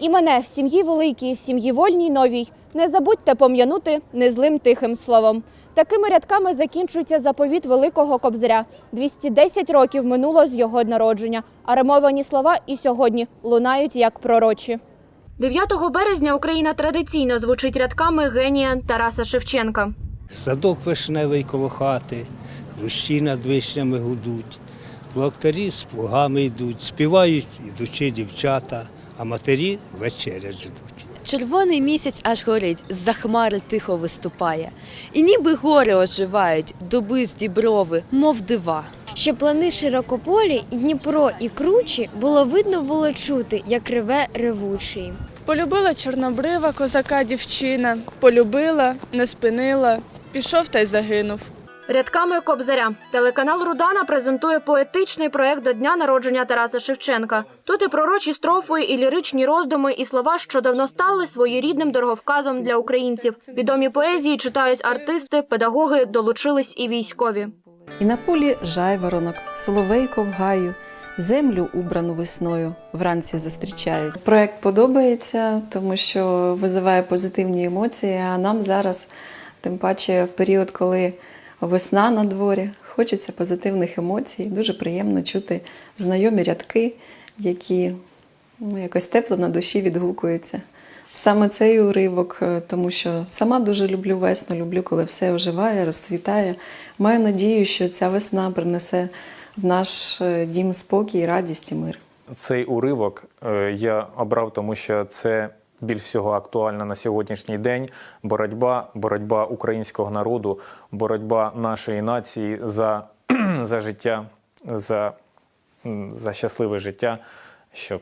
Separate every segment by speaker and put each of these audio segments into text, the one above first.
Speaker 1: І мене в сім'ї великій, в сім'ї вольній новій. Не забудьте пом'янути незлим тихим словом. Такими рядками закінчується заповіт Великого Кобзаря. 210 років минуло з його народження, а римовані слова і сьогодні лунають як пророчі. 9 березня Україна традиційно звучить рядками генія Тараса Шевченка.
Speaker 2: Садок вишневий коло хати, хрущі над вишнями гудуть, плактарі з плугами йдуть, співають ідучи дівчата, а матері вечерять ждуть.
Speaker 3: Червоний місяць аж горить, з-за хмари тихо виступає. І ніби гори оживають, доби з діброви, мов дива.
Speaker 4: Щоб плани широкополі, і Дніпро, і кручі було видно було чути, як реве ревучий.
Speaker 5: Полюбила чорнобрива козака дівчина, полюбила, не спинила, пішов та й загинув.
Speaker 1: Рядками Кобзаря телеканал Рудана презентує поетичний проект до дня народження Тараса Шевченка. Тут і пророчі строфи, і ліричні роздуми, і слова, що давно стали своєрідним дороговказом для українців. Відомі поезії читають артисти, педагоги, долучились і військові.
Speaker 6: І на полі жайворонок, соловейко в гаю, землю убрану весною вранці зустрічають. Проект подобається, тому що визиває позитивні емоції. А нам зараз, тим паче, в період, коли весна на дворі, хочеться позитивних емоцій. Дуже приємно чути знайомі рядки, які ну, якось тепло на душі відгукуються. Саме цей уривок, е, тому що сама дуже люблю весну, люблю, коли все оживає, розцвітає. Маю надію, що ця весна принесе в наш е, дім спокій, радість і мир.
Speaker 7: Цей уривок е, я обрав, тому що це більш всього актуально на сьогоднішній день. Боротьба, боротьба українського народу, боротьба нашої нації за, за життя, за, за щасливе життя, щоб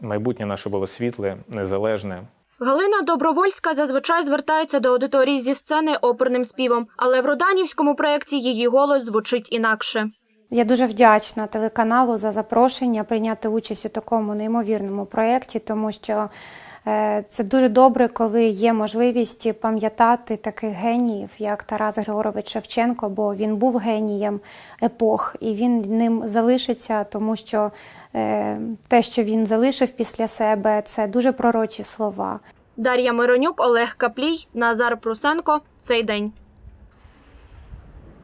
Speaker 7: майбутнє наше було світле, незалежне.
Speaker 1: Галина Добровольська зазвичай звертається до аудиторії зі сцени оперним співом, але в Руданівському проєкті її голос звучить інакше.
Speaker 8: Я дуже вдячна телеканалу за запрошення прийняти участь у такому неймовірному проєкті, тому що це дуже добре, коли є можливість пам'ятати таких геніїв, як Тарас Григорович Шевченко, бо він був генієм епох, і він ним залишиться, тому що е, те, що він залишив після себе, це дуже пророчі слова.
Speaker 1: Дар'я Миронюк, Олег Каплій, Назар Прусенко. Цей день.